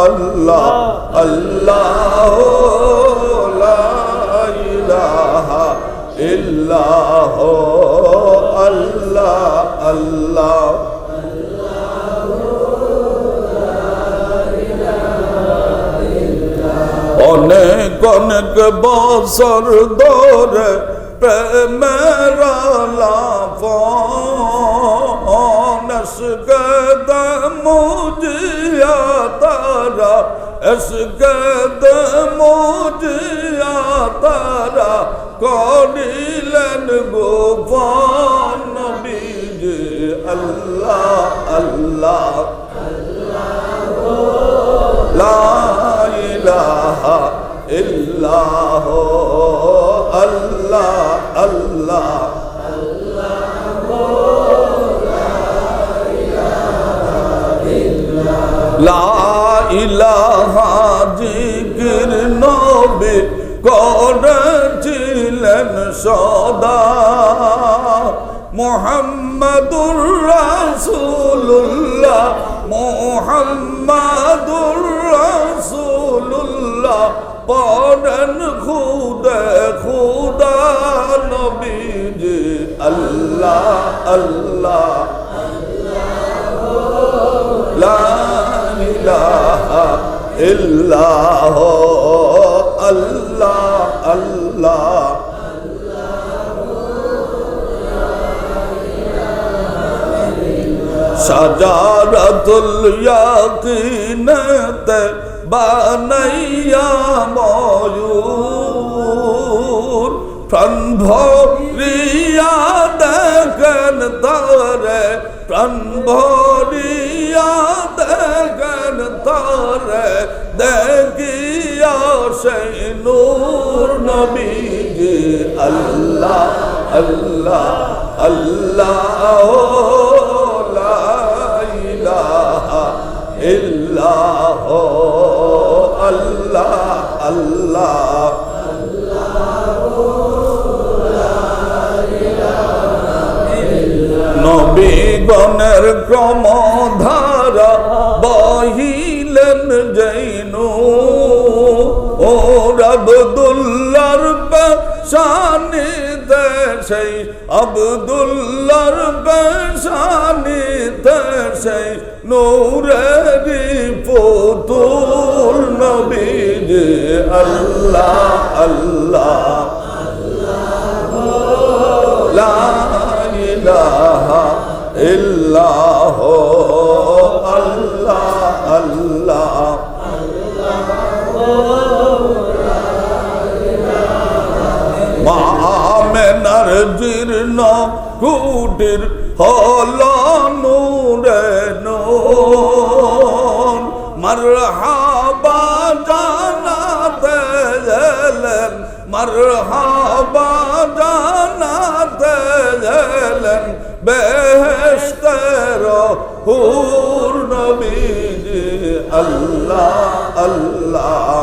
আল্লাহ আল্লাহ আল্লাহ ইল্লাহ আল্লাহ আল্লাহ অনেক অনেক বছর ধরে প্রেমের লাফন এসকে মুজিয়া তারা এসকে মুজিয়া তারা করিলেন গোপন নবীজি আল্লাহ আল্লাহ লা ইলাহা ইল্লাহ আল্লাহ আল্লাহ ইলাহা জিকির নবী করেছিলেন সদা। মোহাম্মদুর রাসূলুল্লাহ মোহাম্মদুর রাসূলুল্লাহ পড়েন খুদে খুদা নবীজি। আল্লাহ আল্লাহ ইল্লাহ আল্লাহ আল্লাহ। সাজারাতুল ইয়াকিনতে বানাইয়া ময়ূর প্রাণ ভরিয়া দেখেন তারে প্রাণ ভরিয়া দেখেন তারে দেখিয়া সেই নূর নবীজি আল্লাহ আল্লাহ আল্লাহ ইল্লাহ আল্লাহ আল্লাহ। নবীগণের বহিলেন জৈনু ও আবদুল্লার পেশানি সেই আবদুল্লার পেশানি সেই নূরেরি পুতুল নবীজি আল্লাহ আল্লাহ। মামেনার জীর্ণ কুটির হল নূরে নূর মারহাবা জানাতে গেলেন মারহাবা জানাতে গেলেন বেহেস্তের হুর নবীজি আল্লাহ আল্লাহ